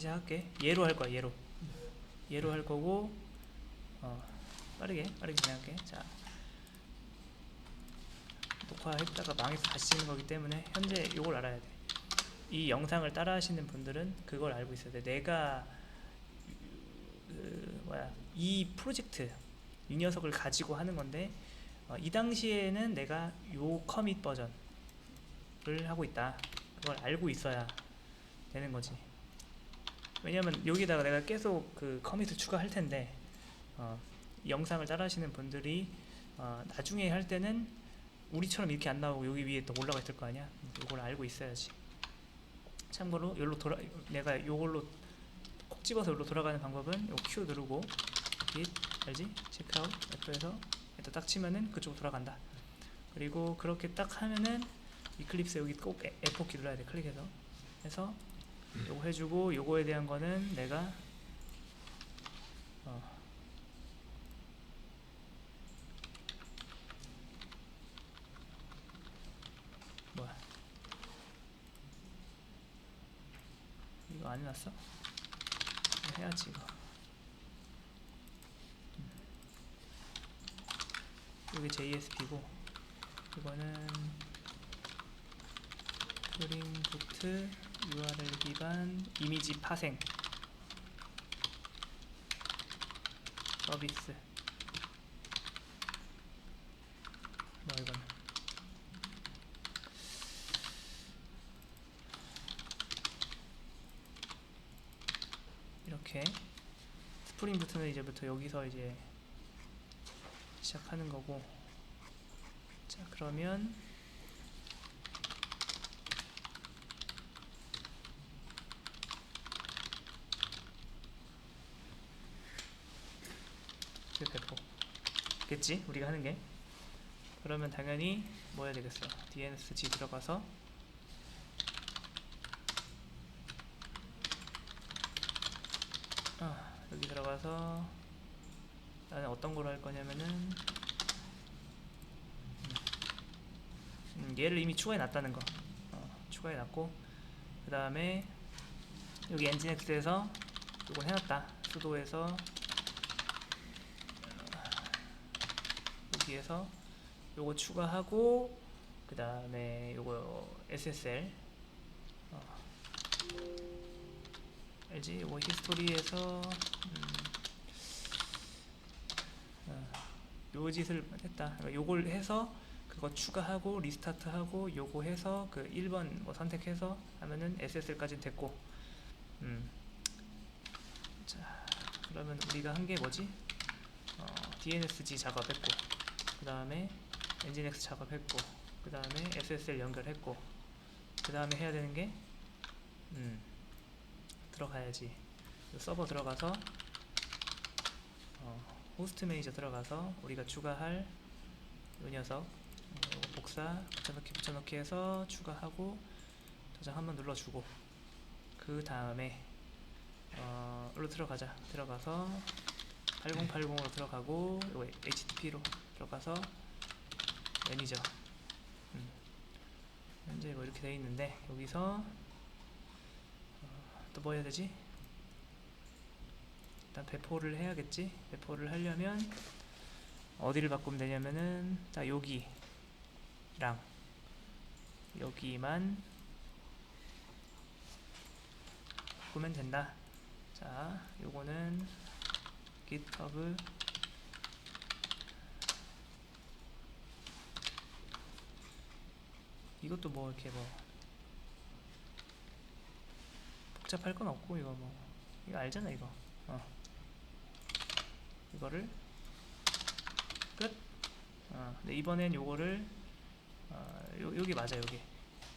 시작할게. 얘로 할 거야. 얘로. 얘로 할 거고 어, 빠르게 빠르게 진행할게. 자 녹화했다가 망해서 다시 찍는 거기 때문에 현재 이걸 알아야 돼. 이 영상을 따라 하시는 분들은 그걸 알고 있어야 돼. 내가 그 뭐야 이 프로젝트 이 녀석을 가지고 하는 건데 어, 이 당시에는 내가 요 커밋 버전을 하고 있다. 그걸 알고 있어야 되는 거지. 왜냐면 여기다가 내가 계속 그 커밋을 추가할 텐데 어, 이 영상을 따라 하시는 분들이 어, 나중에 할 때는 우리처럼 이렇게 안 나오고 여기 위에 또 올라가 있을 거 아니야. 이걸 알고 있어야지. 참고로 여기로 돌아 내가 요걸로 콕 집어서 여기로 돌아가는 방법은 요 Q 누르고 git 알지? 체크아웃 F에서 일단 딱 치면은 그쪽으로 돌아간다. 그리고 그렇게 딱 하면은 이클립스 여기 꼭 F4 키 눌러야 돼. 클릭해서 해서 요거 해주고 요거에 대한 거는 내가 어 뭐야 이거 안 해놨어? 해야지 이거 음. 여기 JSP고 이거는 스프링부트 URL 기반 이미지 파생. 서비스. 뭐 이거는 이렇게 스프링부트는 이제부터 여기서 이제 시작하는 거고. 자 그러면 그 배포. 겠지? 우리가 하는 게? 그러면 당연히 뭐 해야 되겠어? DNSG 들어가서 아 여기 들어가서 나는 어떤 걸로 할 거냐면은 음, 음, 얘를 이미 추가해 놨다는 거. 어, 추가해 놨고 그 다음에 여기 엔진엑스에서 이건 해놨다. 수도에서 여기에서 요거 추가하고 그 다음에 요거 SSL 어, 알지? 요거 히스토리에서 음, 어, 요 짓을 했다 그러니까 요걸 해서 그거 추가하고 리스타트하고 요거 해서 그 1번 뭐 선택해서 하면은 SSL까지는 됐고 음. 자 그러면 우리가 한 게 뭐지? 어, DNSG 작업했고 그 다음에 엔진X 작업했고 그 다음에 SSL 연결했고 그 다음에 해야 되는 게 음, 들어가야지. 요 서버 들어가서 어, 호스트 매니저 들어가서 우리가 추가할 요 녀석 어, 복사 붙여넣기 붙여넣기 해서 추가하고 저장 한번 눌러주고 그 다음에 어, 일로 들어가자. 들어가서 8080으로 들어가고 요 HTTP로 들어가서 매니저 음. 현재 뭐 이렇게 돼 있는데 여기서 어, 또뭐 해야 되지? 일단 배포를 해야겠지 배포를 하려면 어디를 바꾸면 되냐면은 딱 여기랑 여기만 바꾸면 된다 자 요거는 GitHub 이것도 뭐 이렇게 뭐 복잡할 건 없고 이거 뭐 이거 알잖아 이거. 어. 이거를 끝. 어, 근데 이번엔 요거를 어, 요, 여기 맞아 여기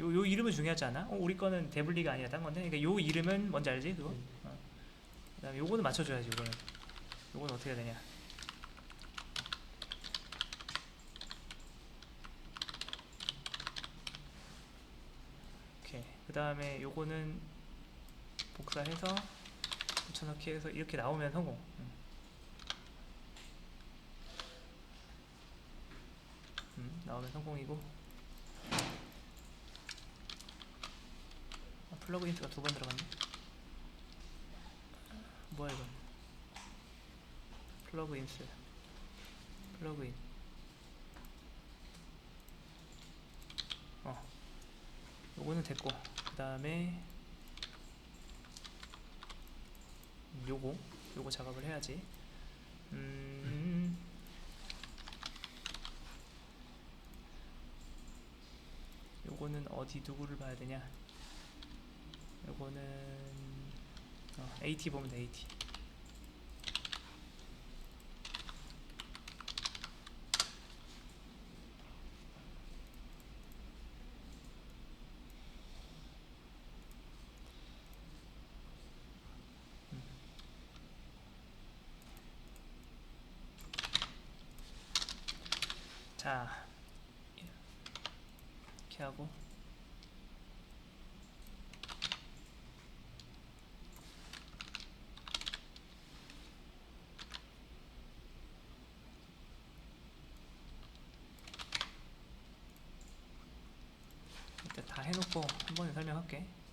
요, 요 이름은 중요하지 않아? 어, 우리 거는 데블리가 아니라 딴 건데? 그러니까 요 이름은 뭔지 알지 그거? 어. 그 다음에 요거는 맞춰줘야지 요거는. 요거는 어떻게 해야 되냐 오케이 그 다음에 요거는 복사해서 붙여넣기 해서 이렇게 나오면 성공. 음. 음, 나오면 성공이고. 아, 플러그 인트가 두 번 들어갔네. 뭐야 이건? 플러그인스. 플러그인 어 요거는 됐고 그 다음에 요거 요거 작업을 해야지. 음. 요거는 어디 누구를 봐야 되냐? 요거는 어, AT 보면 돼 AT 자 이렇게 하고. 일단 다 해놓고 한 번에 설명할게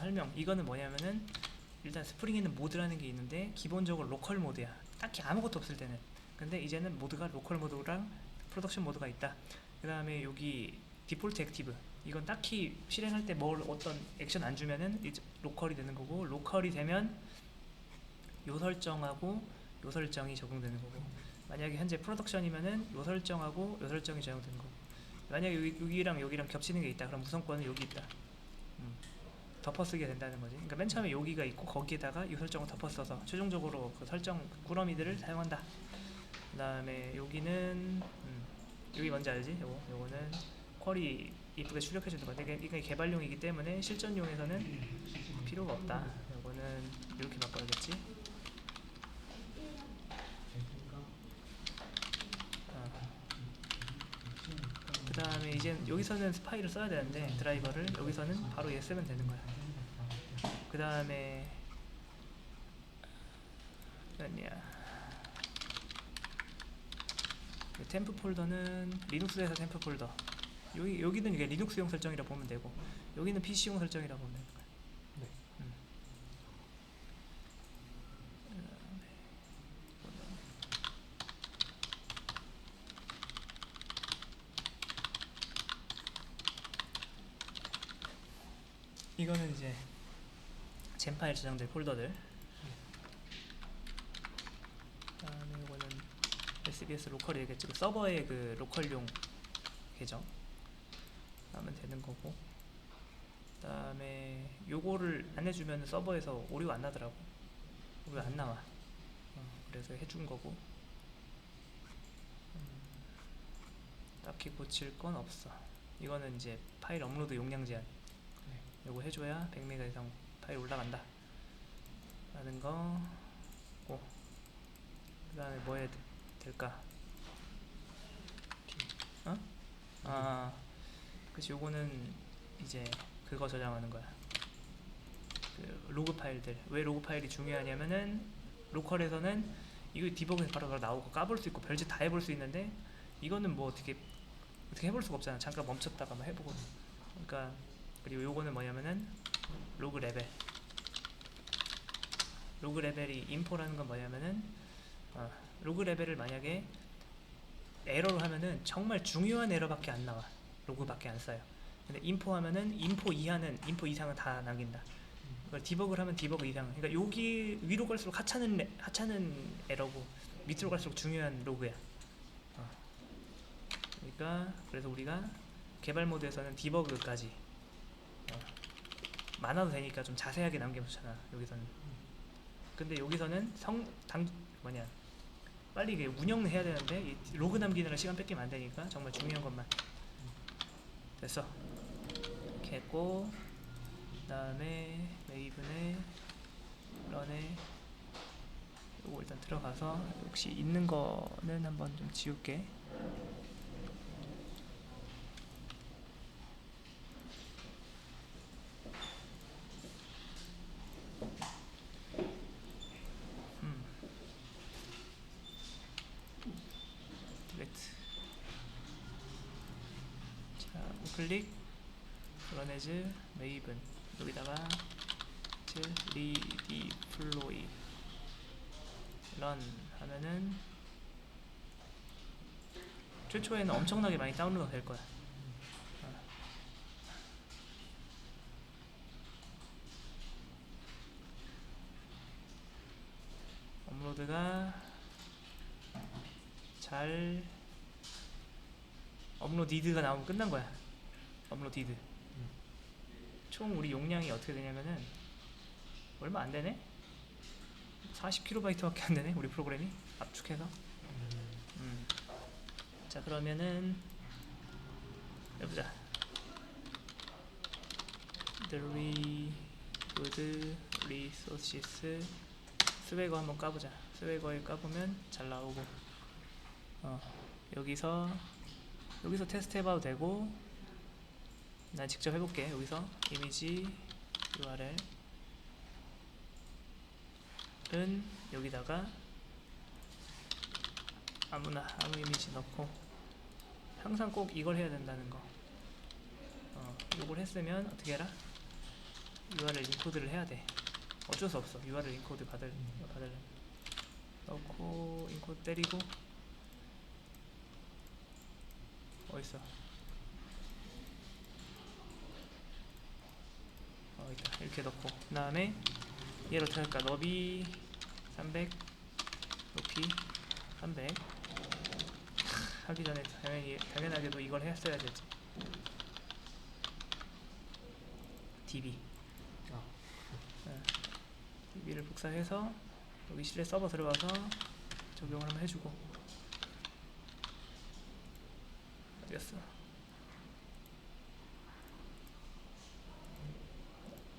설명. 이거는 뭐냐면은 일단 스프링에는 모드라는 게 있는데 기본적으로 로컬 모드야. 딱히 아무것도 없을 때는. 근데 이제는 모드가 로컬 모드랑 프로덕션 모드가 있다. 그 다음에 여기 디폴트 액티브. 이건 딱히 실행할 때 뭘 어떤 액션 안 주면은 이제 로컬이 되는 거고 로컬이 되면 요 설정하고 요 설정이 적용되는 거고. 만약에 현재 프로덕션이면은 요 설정하고 요 설정이 적용되는 거고. 만약에 여기, 여기랑 여기랑 겹치는 게 있다. 그럼 우선권은 여기 있다. 음, 덮어쓰게 된다는 거지. 그러니까 맨 처음에 여기가 있고 거기에다가 이 설정을 덮어써서 최종적으로 그 설정 꾸러미들을 사용한다. 그 다음에 여기는 음, 여기 뭔지 알지? 요거, 요거는 쿼리 이쁘게 출력해 주는 건데 이게, 개발용이기 때문에 실전용에서는 필요가 없다. 요거는 이렇게 바꿔야겠지 그 다음에 이제 여기서는 스파이를 써야 되는데 드라이버를 여기서는 바로 얘 쓰면 되는 거야. 그 다음에 아니야. 그 템프 폴더는 리눅스에서 템프 폴더. 여기 여기는 이게 리눅스용 설정이라 보면 되고 여기는 PC용 설정이라 보면. 되는 거야. 네. 음. 이거는 이제 젠 파일 저장될 폴더들. 그다음에 이거는 SBS 로컬이 되겠지. 그 서버의 그 로컬용 계정 하면 되는 거고. 그 다음에 요거를 안 해주면 서버에서 오류 안 나더라고. 오류 안 나와. 어, 그래서 해준 거고. 음, 딱히 고칠 건 없어. 이거는 이제 파일 업로드 용량 제한. 요거 해줘야 100메가 이상 파일 올라간다. 라는 거고. 그 다음에 뭐 해야 돼- 될까? 어? 아, 그치, 요거는 이제 그거 저장하는 거야. 그 로그 파일들. 왜 로그 파일이 중요하냐면은, 로컬에서는 이거 디버그에서 바로 바로 나오고 까볼 수 있고 별짓 다 해볼 수 있는데, 이거는 뭐 어떻게, 어떻게 해볼 수가 없잖아. 잠깐 멈췄다가 막 해보고. 그러니까, 그리고 요거는 뭐냐면은, 로그 레벨. 로그 레벨이 인포라는 건 뭐냐면은, 어, 로그 레벨을 만약에 에러로 하면은 정말 중요한 에러밖에 안 나와. 로그밖에 안 써요. 근데 인포 하면은 인포 이하는 인포 이상은 다 남긴다. 그걸 디버그를 하면 디버그 이상. 그러니까 여기 위로 갈수록 하찮은 레- 하찮은 에러고 밑으로 갈수록 중요한 로그야. 어. 그러니까 그래서 우리가 개발 모드에서는 디버그까지 어. 많아도 되니까 좀 자세하게 남겨놓잖아. 여기서는. 근데 여기서는 성 당 뭐냐 빨리 이게 운영을 해야 되는데 이 로그 남기느라 시간 뺏기면 안 되니까 정말 중요한 것만 됐어 이렇게 했고 그 다음에 메이븐에 런에 요거 일단 들어가서 혹시 있는 거는 한번 좀 지울게. 음. 딜렉트. 자, 우 클릭, 브러네즈, 메이븐 여기다가 리디플로이 런 하면은 최초에는 엄청나게 많이 다운로드 될 거야. 어. 업로드가 잘 업로디드가 나오면 끝난 거야. 업로디드. 총 우리 용량이 어떻게 되냐면은 얼마 안 되네? 40kb밖에 안 되네 우리 프로그램이 압축해서 음. 자 그러면은 해보자 The Rebuild Resources 스웨거 한번 까보자 스웨거에 까보면 잘 나오고 어, 여기서 여기서 테스트 해봐도 되고 난 직접 해볼게. 여기서 이미지 URL. 은 여기다가 아무나 아무 이미지 넣고 항상 꼭 이걸 해야 된다는 거. 어, 이걸 했으면 어떻게 해라 URL 인코드를 해야 돼. 어쩔 수 없어. URL 인코드 받을 받을. 넣고 인코드 때리고. 어딨어 어 있다 이렇게 넣고 그 다음에 얘를 어떻게 할까? 너비 300 높이 300 하기 전에 당연히 당연하게도 이걸 했어야 되지. DB 아. 어, DB를 복사해서 여기 실내 서버 들어가서 적용을 한번 해주고. 어디갔어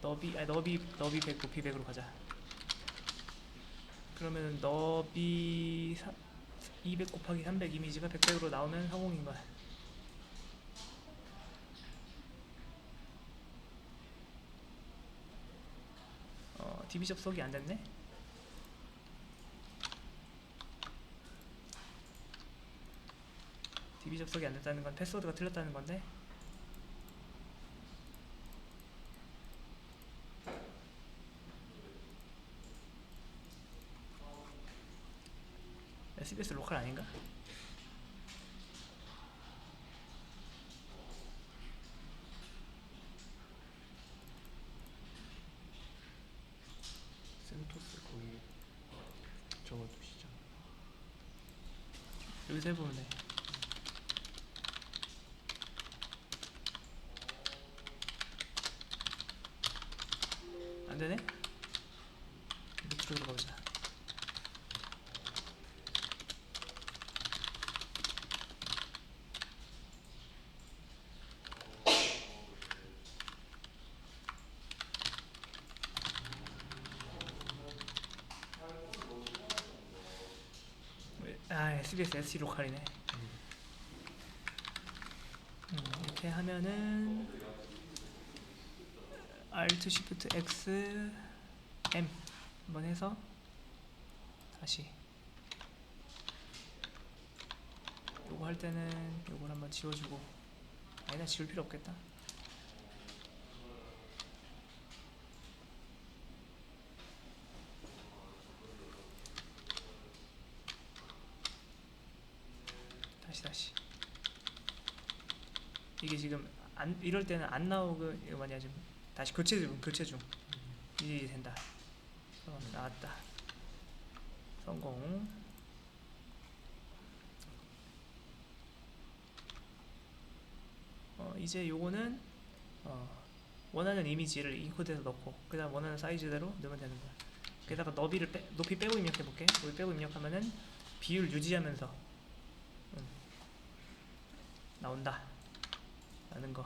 너비 아 너비 너비 100 높이 100으로 가자. 그러면 너비 200 곱하기 300 이미지가 100, 100으로 나오면 성공인 거야. 어, DB 접속이 안 됐네? DB 접속이 안 됐다는 건 패스워드가 틀렸다는 건데 SBS 로컬 아닌가? 센토스 거기 두시잖아. 여기서 해보면 돼. 안 되네? 밑으로 들어가 보자. 왜- 아, SBS SC 로컬이네. 음, 이렇게 하면은 Alt Shift X M 한번 해서 다시. 요거 할 때는 요걸 한번 지워주고. 아니다 지울 필요 없겠다 다시 다시 이게 지금 안 이럴 때는 안 나오고 이거 뭐냐 지금 다시 교체 중 교체 중. 이제 된다. 어, 나왔다. 성공. 어, 이제 요거는 어, 원하는 이미지를 인코드해서 넣고 그 다음 원하는 사이즈대로 넣으면 되는 거야. 게다가 너비를 빼, 높이 빼고 입력해 볼게. 높이 빼고 입력하면은 비율 유지하면서 음, 나온다 라는 거